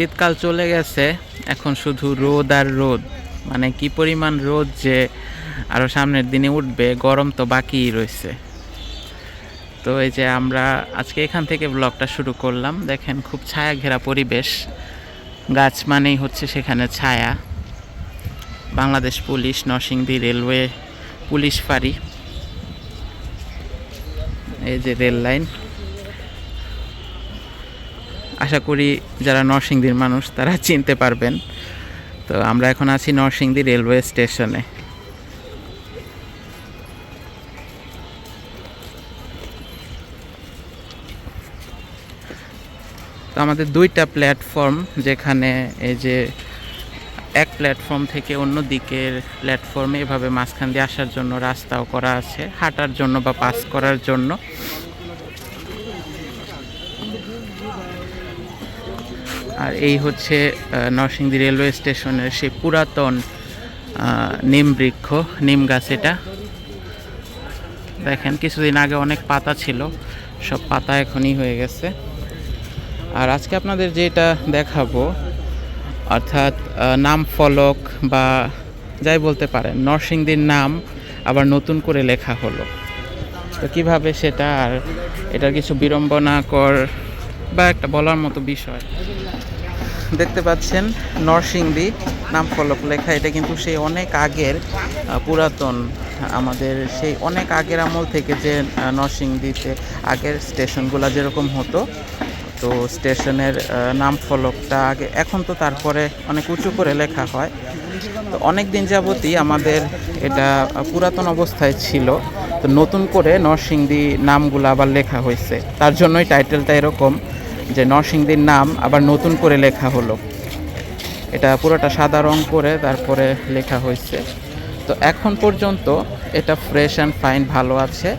শীতকাল চলে গেছে, এখন শুধু রোদ আর রোদ। মানে কি পরিমাণ রোদ যে আরও সামনের দিনে উঠবে, গরম তো বাকিই রয়েছে। তো এই যে আমরা আজকে এখান থেকে ব্লগটা শুরু করলাম। দেখেন খুব ছায়া ঘেরা পরিবেশ। গাছ মানেই হচ্ছে সেখানে ছায়া। Bangladesh police, Narsingdi railway, police ফাঁড়ি। এই যে রেল লাইন। আশা করি যারা নরসিংদীর মানুষ, তারা চিনতে পারবেন। তো আমরা এখন আছি নরসিংদী রেলওয়ে স্টেশনে। তো আমাদের দুইটা প্ল্যাটফর্ম, যেখানে এই যে এক প্ল্যাটফর্ম থেকে অন্য দিকের প্ল্যাটফর্মে এভাবে মাঝখান দিয়ে আসার জন্য রাস্তাও করা আছে, হাঁটার জন্য বা পাস করার জন্য। আর এই হচ্ছে নরসিংদী রেলওয়ে স্টেশনের সেই পুরাতন নিম বৃক্ষ, নিম গাছ এটা। দেখেন, কিছুদিন আগে অনেক পাতা ছিল, সব পাতা এখনই হয়ে গেছে। আর আজকে আপনাদের যেটা দেখাবো, অর্থাৎ নাম ফলক বা যাই বলতে পারেন, নরসিংদীর নাম আবার নতুন করে লেখা হলো। তো কীভাবে সেটা আর এটার কিছু বিড়ম্বনাকর বা একটা বলার মতো বিষয় দেখতে পাচ্ছেন নরসিংদী, নাম ফলক লেখা। এটা কিন্তু সেই অনেক আগের পুরাতন আমাদের সেই অনেক আগের আমল থেকে যে নরসিংদীতে আগের স্টেশনগুলো যেরকম হতো, তো স্টেশনের নাম ফলকটা আগে, এখন তো তারপরে অনেক উঁচু করে লেখা হয়। তো অনেক দিন যাবতই আমাদের এটা পুরাতন অবস্থায় ছিল, তো নতুন করে নরসিংদী নামগুলো আবার লেখা হয়েছে। তার জন্যই টাইটেলটা এরকম। যে নরসিংদীর নাম আবার নতুন করে লেখা হলো। এটা পুরোটা সাদা রং করে তারপরে লেখা হয়েছে। তো এখন পর্যন্ত এটা ফ্রেশ অ্যান্ড ফাইন ভালো আছে।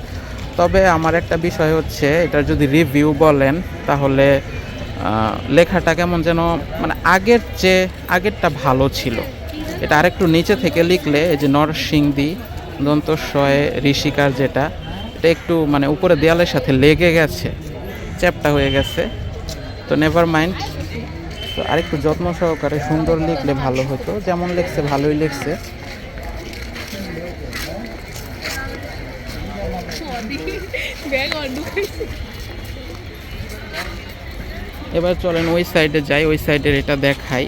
তবে আমার একটা বিষয় হচ্ছে, এটার যদি রিভিউ বলেন, তাহলে লেখাটা কেমন যেন মানে আগের চেয়ে আগেরটা ভালো ছিল। এটা আরেকটু নিচে থেকে লিখলে, এই যে নরসিংদী, দন্তস্বয়ে, ঋষিকার যেটা, এটা একটু মানে উপরে দেয়ালের সাথে লেগে গেছে, চ্যাপটা হয়ে গেছে। তো নেভার মাইন্ড তো আরেকটু যত্ন সহকারে সুন্দর লিখলে ভালো হতো। যেমন লিখছে, ভালোই লিখছে। এবার চলেন ওই সাইডে যাই, ওই সাইডের এটা দেখাই।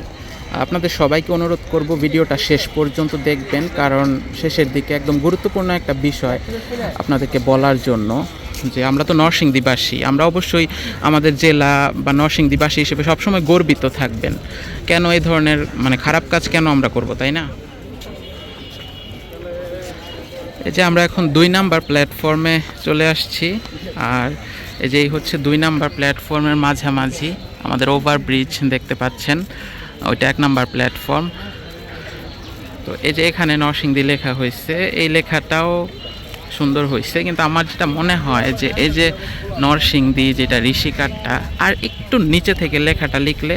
আপনাদের সবাইকে অনুরোধ করব ভিডিওটা শেষ পর্যন্ত দেখবেন, কারণ শেষের দিকে একদম গুরুত্বপূর্ণ একটা বিষয় আপনাদেরকে বলার জন্য। যে আমরা তো নরসিংদীবাসী, আমরা অবশ্যই আমাদের জেলা বা নরসিংদীবাসী হিসেবে সবসময় গর্বিত থাকবেন। কেন এই ধরনের মানে খারাপ কাজ কেন আমরা করব, তাই না? এই যে আমরা এখন দুই নাম্বার প্ল্যাটফর্মে চলে আসছি, আর এই যে হচ্ছে দুই নাম্বার প্ল্যাটফর্মের মাঝামাঝি, আমাদের ওভারব্রিজ দেখতে পাচ্ছেন, ওইটা এক নাম্বার প্ল্যাটফর্ম। তো এই যে এখানে নরসিংদী লেখা হয়েছে, এই লেখাটাও সুন্দর হয়েছে। কিন্তু আমার যেটা মনে হয় যে এই যে নরসিংদী যেটা ঋষিকারটা আর একটু নিচে থেকে লেখাটা লিখলে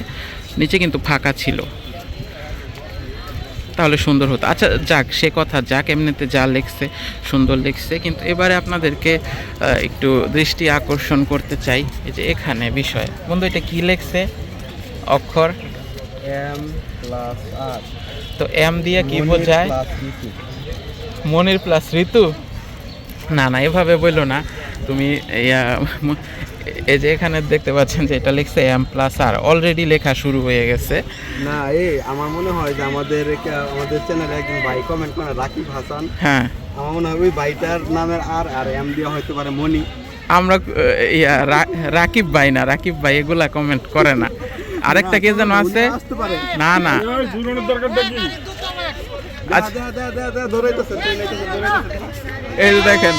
নিচে কিন্তু ফাঁকা ছিল। তাহলে সুন্দর হতো। আচ্ছা যাক সে কথা যাক এমনিতে যা লিখছে সুন্দর লিখছে। কিন্তু এবারে আপনাদেরকে একটু দৃষ্টি আকর্ষণ করতে চাই এই যে এখানে বিষয়। বন্ধু এটা কী লিখছে? অক্ষর? এম প্লাস আর তো এম দিয়ে কি বোঝায়? মনির প্লাস ঋতু না না এভাবে বলল না। তুমি এই যে এখানে দেখতে পাচ্ছেন যে এটা লিখছে এম প্লাস আর অলরেডি লেখা শুরু হয়ে গেছে। না এই আমার মনে হয় যে আমাদের আমাদের চ্যানেলে একজন ভাই কমেন্ট করে রাকিব হাসান। হ্যাঁ। আমার মনে হয় ওই ভাইটার নামের আর আর এম দিয়ে হয়তো পারে মনি আমরা ইয়া রাকিব ভাই না রাকিব ভাই এগুলা কমেন্ট করে না। আরেকটা কে যেন আছে? উনি আসতে পারে। না না। আচ্ছা এই যে দেখেন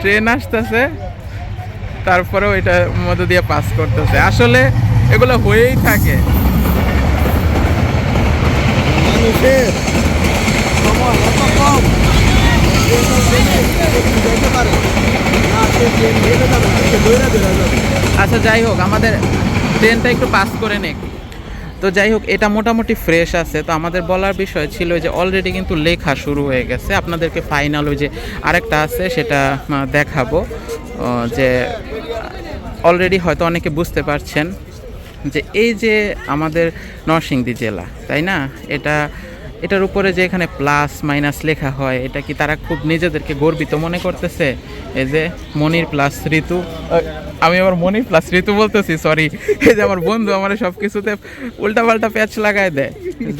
ট্রেন আসতেছে তারপরেও এটা মধ্য দিয়ে পাস করতেছে। আসলে এগুলো হয়েই থাকে। আচ্ছা যাই হোক আমাদের ট্রেনটা একটু পাস করে নেক। তো যাই হোক, এটা মোটামুটি ফ্রেশ আছে। তো আমাদের বলার বিষয় ছিল যে অলরেডি কিন্তু লেখা শুরু হয়ে গেছে। আপনাদেরকে ফাইনাল ওই যে আরেকটা আছে, সেটা দেখাবো। যে অলরেডি হয়তো অনেকে বুঝতে পারছেন যে এই যে আমাদের নরসিংদী জেলা, তাই না? এটা এটার উপরে যে এখানে প্লাস মাইনাস লেখা হয়, এটা কি তারা খুব নিজেদেরকে গর্বিত মনে করতেছে? এই যে মনির প্লাস ঋতু আমি আমার মনির প্লাস ঋতু বলতেছি সরি এই যে আমার বন্ধু আমার সব কিছুতে উল্টাপাল্টা প্যাচ লাগায় দেয়।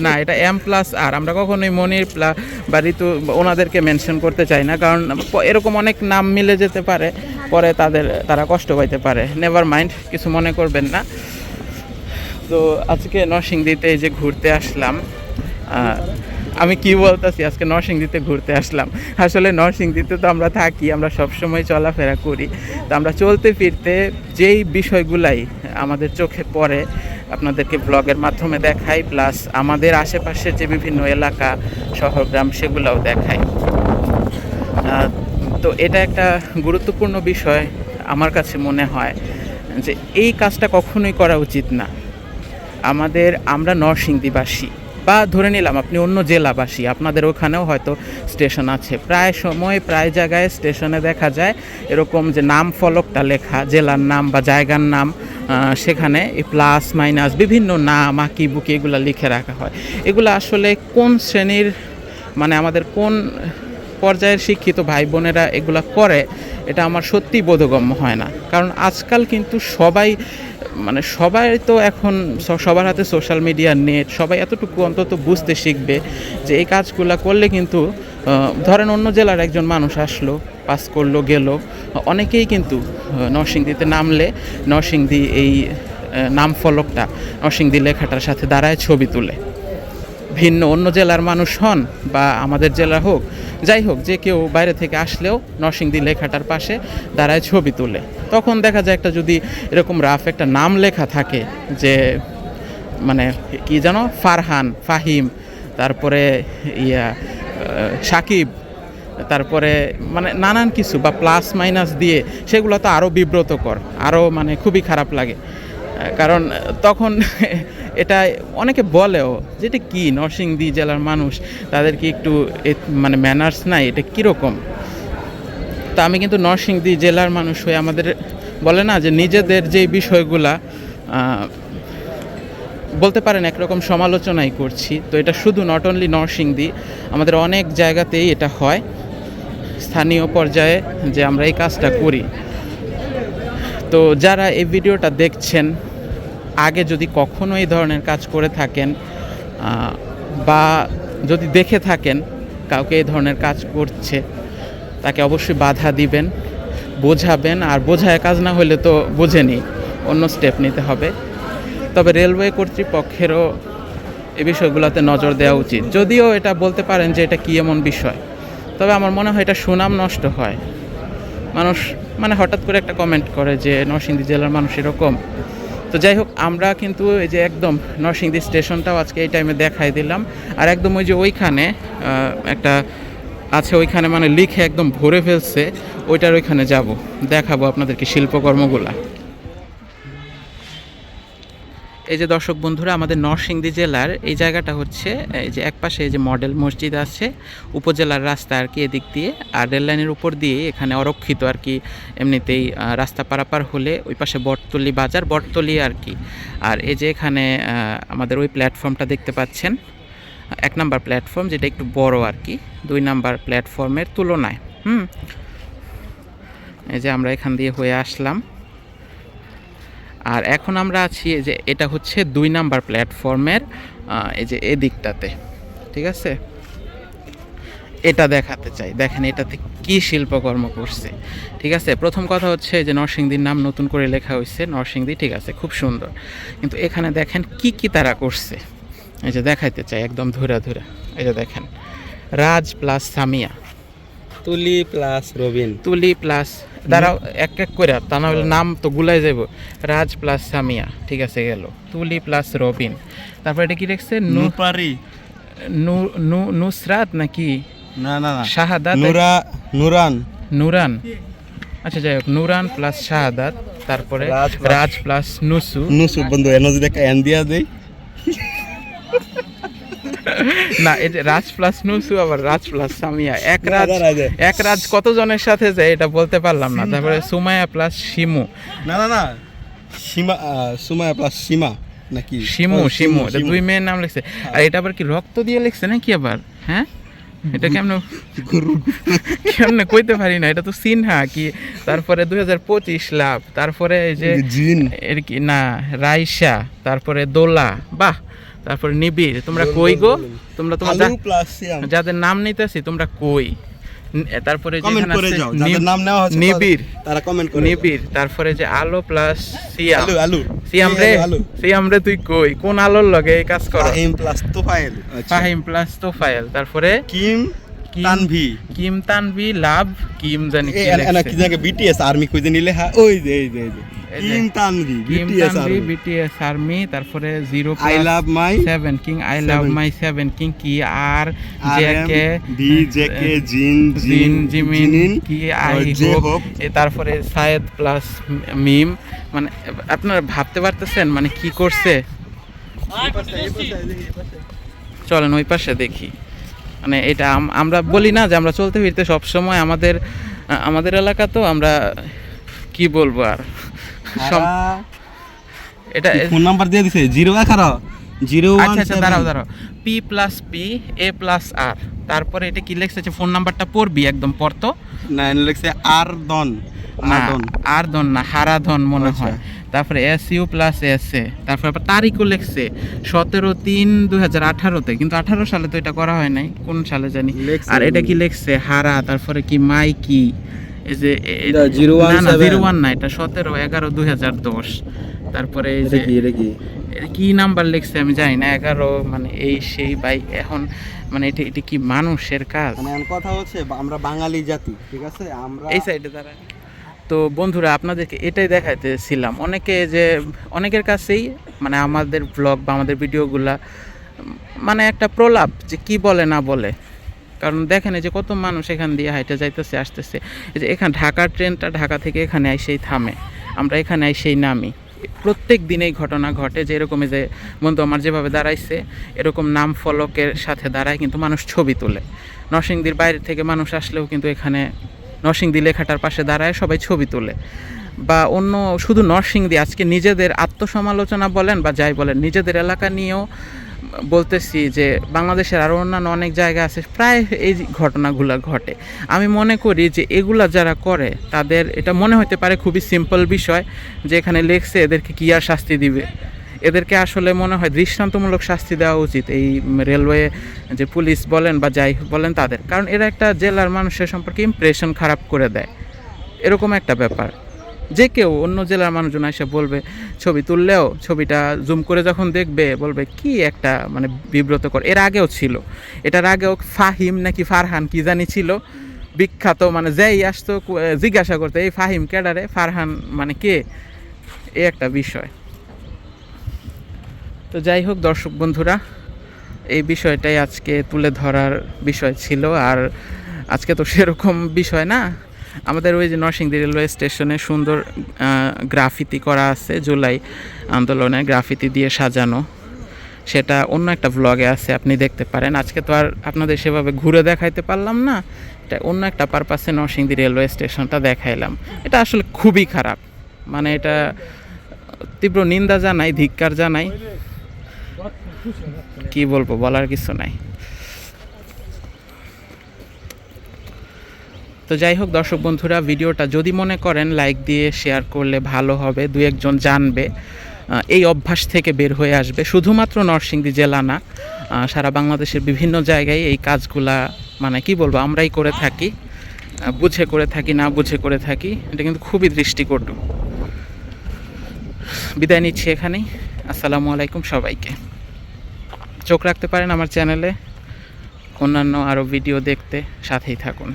না, এটা এম প্লাস আর আমরা কখনোই মনির প্লাস বা ঋতু ওনাদেরকে মেনশন করতে চাই না, কারণ এরকম অনেক নাম মিলে যেতে পারে, পরে তাদের, তারা কষ্ট পাইতে পারে। নেভার মাইন্ড কিছু মনে করবেন না। তো আজকে নরসিংদীতে এই যে ঘুরতে আসলাম আমি কি বলতেছি, আজকে নরসিংদীতে ঘুরতে আসলাম। আসলে নরসিংদীতে তো আমরা থাকি, আমরা সবসময় চলাফেরা করি। তো আমরা চলতে ফিরতে যেই বিষয়গুলাই আমাদের চোখে পড়ে, আপনাদেরকে ব্লগের মাধ্যমে দেখাই প্লাস আমাদের আশেপাশের যে বিভিন্ন এলাকা, শহর, গ্রাম, সেগুলোও দেখাই। তো এটা একটা গুরুত্বপূর্ণ বিষয় আমার কাছে মনে হয় যে এই কাজটা কখনোই করা উচিত না। আমাদের, আমরা নরসিংদীবাসী। বা ধরে নিলাম আপনি অন্য জেলাবাসী, আপনাদের ওখানেও হয়তো স্টেশন আছে। প্রায় সময় প্রায় জায়গায় স্টেশনে দেখা যায় এরকম যে নাম ফলকটা লেখা, জেলার নাম বা জায়গার নাম সেখানে প্লাস, মাইনাস বিভিন্ন নাম, আঁকি, বুকি এগুলো লিখে রাখা হয়। এগুলো আসলে কোন শ্রেণির মানে আমাদের কোন পর্যায়ের শিক্ষিত ভাই বোনেরা এগুলা করে, এটা আমার সত্যিই বোধগম্য হয় না। কারণ আজকাল কিন্তু সবাই মানে সবাই তো এখন সবার হাতে সোশ্যাল মিডিয়া নেট সবাই এতটুকু অন্তত বুঝতে শিখবে যে এই কাজগুলো করলে কিন্তু ধরেন অন্য জেলার একজন মানুষ আসলো পাস করল, গেল, অনেকেই কিন্তু নরসিংদীতে নামলে নরসিংদী এই নাম ফলকটা নরসিংদী লেখাটার সাথে দাঁড়ায় ছবি তুলে। ভিন্ন, অন্য জেলার মানুষ হন বা আমাদের জেলা হোক, যাই হোক, যে কেউ বাইরে থেকে আসলেও নরসিংদী লেখাটার পাশে দাঁড়ায় ছবি তুলে। তখন দেখা যায় একটা যদি এরকম রাফ একটা নাম লেখা থাকে যে মানে কি জানো ফারহান, ফাহিম, তারপরে ইয়া সাকিব, তারপরে মানে নানান কিছু বা প্লাস মাইনাস দিয়ে সেগুলো তো আরও বিব্রতকর আরও মানে খুবই খারাপ লাগে। কারণ তখন এটা অনেকে বলেও যেটা কি? নরসিংদী জেলার মানুষ, তাদের কি একটু মানে ম্যানার্স নাই? এটা কীরকম? তা আমি কিন্তু নরসিংদী জেলার মানুষ হয়ে আমাদের বলে না যে নিজেদের যে বিষয়গুলা বলতে পারেন একরকম সমালোচনাই করছি। তো এটা শুধু নট অনলি নরসিংদী, আমাদের অনেক জায়গাতেই এটা হয়। স্থানীয় পর্যায়ে যে আমরা এই কাজটা করি। তো যারা এই ভিডিওটা দেখছেন আগে যদি কখনো এই ধরনের কাজ করে থাকেন বা যদি দেখে থাকেন কাউকে এই ধরনের কাজ করছে, তাকে অবশ্যই বাধা দিবেন, বোঝাবেন, আর বোঝায় কাজ না হলে তো বোঝেনি, অন্য স্টেপ নিতে হবে। তবে রেলওয়ে কর্তৃপক্ষেরও এ বিষয়গুলোতে নজর দেওয়া উচিত। যদিও এটা বলতে পারেন যে এটা কী এমন বিষয়, তবে আমার মনে হয় এটা সুনাম নষ্ট হয়। মানুষ মানে হঠাৎ করে একটা কমেন্ট করে যে নরসিংদী জেলার মানুষ এরকম তো যাই হোক, আমরা কিন্তু এই যে একদম নরসিংদী স্টেশনটাও আজকে এই টাইমে দেখাই দিলাম। আর একদম ওই যে ওইখানে একটা আছে ওইখানে মানে লিখে একদম ভরে ফেলছে, ওইটার ওইখানে যাব, দেখাবো আপনাদেরকে শিল্পকর্মগুলা। এই যে দর্শক বন্ধুরা, আমাদের নরসিংদী জেলার এই জায়গাটা হচ্ছে, এই যে একপাশে এই যে মডেল মসজিদ আছে, উপজেলার রাস্তা আর কি এদিক দিয়ে, আর রেল লাইনের উপর দিয়ে এখানে অরক্ষিত আর কি এমনিতেই রাস্তা পারাপার হলে ওই পাশে বটতলি বাজার, বটতলি আর কি। আর এই যে এখানে আমাদের ওই প্ল্যাটফর্মটা দেখতে পাচ্ছেন, এক নাম্বার প্ল্যাটফর্ম যেটা একটু বড় আর কি, দুই নাম্বার প্ল্যাটফর্মের তুলনায়, হুম? এই যে আমরা এখান দিয়ে হয়ে আসলাম। আর এখন আমরা আছি যে এটা হচ্ছে দুই নাম্বার প্ল্যাটফর্মের এই যে এদিকটাতে, ঠিক আছে? এটা দেখাতে চাই। দেখেন এটাতে কি শিল্পকর্ম করছে, ঠিক আছে? প্রথম কথা হচ্ছে যে নরসিংদীর নাম নতুন করে লেখা হয়েছে, নরসিংদী, ঠিক আছে? খুব সুন্দর। কিন্তু এখানে দেখেন কি কি তারা করছে। এই যে দেখাইতে চাই, একদম ধুরা ধুরা। এই যে দেখেন, রাজ প্লাস সামিয়া। তুলি প্লাস রবিন। তুলি প্লাস দাঁড়াও এক এক করে তা না হলে নাম তো গুলাই যাব রাজ প্লাস সামিয়া ঠিক আছে গেল। তুলি প্লাস রবিন। তারপর এটা কি লিখছে নু নুপারি। নু- নু- নুসরাত নাকি? না না না। শাহাদাত? নুরা নুরান। নুরান। আচ্ছা যাই হোক নুরান প্লাস শাহাদাত তারপরে রাজ প্লাস নুসু। নুসু বন্ধু এনে যদি একটা এন দিয়া দেই। না এটা রাজ প্লাস নুসু আবার রাজ প্লাস সামিয়া। এক রাজ। এক রাজ কতজনের সাথে যায় এটা বলতে পারলাম না। তারপরে সুমায়া প্লাস শিমু। না না না। সীমা সুমায়া প্লাস সীমা নাকি? শিমু শিমু এটা দুই মেয়ের নাম লিখছে। আর এটা আবার কি রক্ত দিয়ে লিখছে নাকি আবার? হ্যাঁ? এটা কেমন কেমনে কইতে পারি না এটা তো সিনহা কি তারপরে দুই হাজার পঁচিশ লাভ তারপরে এই যে জিন। এর কি না রাইসা তারপরে দোলা। বাহ! তারপরে নিবিড় তোমরা কই গো? তোমরা তোমরা যাদের নাম নিতেছি তোমরা কই? তারপরে কমেন্ট করে যাও যাদের নাম নেওয়া হচ্ছে নিবিড়। তারা- কমেন্ট করে নিবিড় তারপরে যে আলো প্লাস সিয়াম। আলু আলু। সিয়াম রে সিয়াম রে তুই কই? কোন আলোর লগে এই কাজ করো? ফাহিম প্লাস তোফায়েল। আচ্ছা। ফাহিম প্লাস তোফায়েল। তারপরে? Kim Tanvi. Kim Tanvi love Kim জানি কি লেখছে। বিটিএস আর্মি খুঁজে নিলে হ্যাঁ ওই যে এই যে। Tanvi BTS army BTS army তারপরে zero I love my seven king I love my seven king কি আর J K D J K Jin Jin Jimin কি আই হোপ হোপ তারপরে সায়েদ প্লাস মিম মানে আপনারা ভাবতে পারতেছেন মানে কি করছে? চলেন ওই পাশে দেখি। মানে এটা আমরা বলি না যে আমরা চলতে ফিরতে সবসময় আমাদের আমাদের এলাকা তো আমরা কি বলব আর? এটা ফোন নাম্বার দিয়ে দিছে জিরো এগারো জিরো আচ্ছা আচ্ছা দাঁড়াও দাঁড়াও। P plus P A plus R তারপরে এটা কি লেখছে ফোন নাম্বারটা পড়বি একদম পড়তো? নাইন লিখছে আর দন আর দন না হারাধন মনে আচ্ছা। হয়। তারপরে S U plus S A তারপরে আবার তারিখও লিখছে সতেরো তিন দুই হাজার আঠারোতে। কিন্তু আঠারো সালে তো এটা করা হয় নাই কোন সালে জানি। আর এটা কি লিখছে? হারা তারপরে কি মাই কি এই যে এ- এটা 017 না জিরো ওয়ান না এটা সতেরো এগারো দুই হাজার দশ। তারপরে এই যে কি নাম্বার লিখছে আমি জানি না এগারো মানে এই সেই বাই এখন মানে এটা এটা কি মানুষের কাজ? মানে কথা হচ্ছে আমরা বাঙালি জাতি ঠিক আছে? আমরা এই সাইডে দাঁড়া তো বন্ধুরা আপনাদেরকে এটাই দেখাইতেছিলাম। অনেকে যে অনেকের কাছেই মানে আমাদের ব্লগ বা আমাদের ভিডিওগুলা মানে একটা প্রলাপ যে কি বলে না বলে। কারণ দেখেন এই যে কত মানুষ এখান দিয়ে হাইটে যাইতেছে, আসতেছে। এই যে এখান ঢাকার ট্রেনটা ঢাকা থেকে এখানে আইসেই থামে। আমরা এখানে আইসেই নামি। প্রত্যেক দিনেই ঘটনা ঘটে যে এরকম এই যে বন্ধু আমার যেভাবে দাঁড়াইছে, এরকম নাম ফলকের সাথে দাঁড়ায় কিন্তু মানুষ ছবি তোলে। নরসিংদীর বাইরে থেকে মানুষ আসলেও কিন্তু এখানে নরসিংদী লেখাটার পাশে দাঁড়ায় সবাই ছবি তোলে। বা অন্য শুধু নরসিংদী, আজকে নিজেদের আত্মসমালোচনা বলেন বা যাই বলেন, নিজেদের এলাকা নিয়েও বলতেছি যে বাংলাদেশের আরও অন্যান্য অনেক জায়গা আছে, প্রায় এই ঘটনাগুলো ঘটে। আমি মনে করি যে এগুলা যারা করে, তাদের এটা মনে হতে পারে খুবই সিম্পল বিষয় যে এখানে লেখছে এদেরকে কী আর শাস্তি দিবে। এদেরকে আসলে মনে হয় দৃষ্টান্তমূলক শাস্তি দেওয়া উচিত এই রেলওয়ে যে পুলিশ বলেন বা যাই বলেন তাদের। কারণ এরা একটা জেলার মানুষের সম্পর্কে ইমপ্রেশন খারাপ করে দেয়। এরকম একটা ব্যাপার। যে কেউ অন্য জেলার মানুষজন এসে বলবে, ছবি তুললেও ছবিটা জুম করে যখন দেখবে, বলবে, কি একটা মানে বিব্রতকর। এর আগেও ছিল। এটার আগেও ফাহিম নাকি ফারহান কি জানি ছিল। বিখ্যাত মানে যেই আসতো জিজ্ঞাসা করতে, এই ফাহিম ক্যাডারে? ফারহান মানে কে? এই একটা বিষয়। তো যাই হোক দর্শক বন্ধুরা, এই বিষয়টাই আজকে তুলে ধরার বিষয় ছিল। আর আজকে তো সেরকম বিষয় না। আমাদের ওই যে নরসিংদী রেলওয়ে স্টেশনে সুন্দর গ্রাফিতি করা আছে জুলাই আন্দোলনে, গ্রাফিতি দিয়ে সাজানো। সেটা অন্য একটা ব্লগে আছে, আপনি দেখতে পারেন। আজকে তো আর আপনাদের সেভাবে ঘুরে দেখাইতে পারলাম না। এটা অন্য একটা পারপাসে নরসিংদী রেলওয়ে স্টেশনটা দেখাইলাম। এটা আসলে খুবই খারাপ। মানে এটা তীব্র নিন্দা জানাই, ধিক্কার জানাই। কি বলব, বলার কিছু নাই। তো যাই হোক, দর্শক বন্ধুরা, ভিডিওটা যদি মনে করেন লাইক দিয়ে শেয়ার করলে ভালো হবে। দু একজন জানবে এই অভ্যাস থেকে বের হয়ে আসবে। শুধুমাত্র নরসিংদী জেলা না সারা বাংলাদেশের বিভিন্ন জায়গায় এই কাজগুলা মানে কি বলব, আমরাই করে থাকি বুঝে করে থাকি, না বুঝে করে থাকি, এটা কিন্তু খুবই দৃষ্টিকটু। বিদায় নিচ্ছি এখানেই। আসসালামু আলাইকুম সবাইকে। চোখ রাখতে পারেন আমার চ্যানেলে, অন্যান্য আরও ভিডিও দেখতে, সাথেই থাকুন।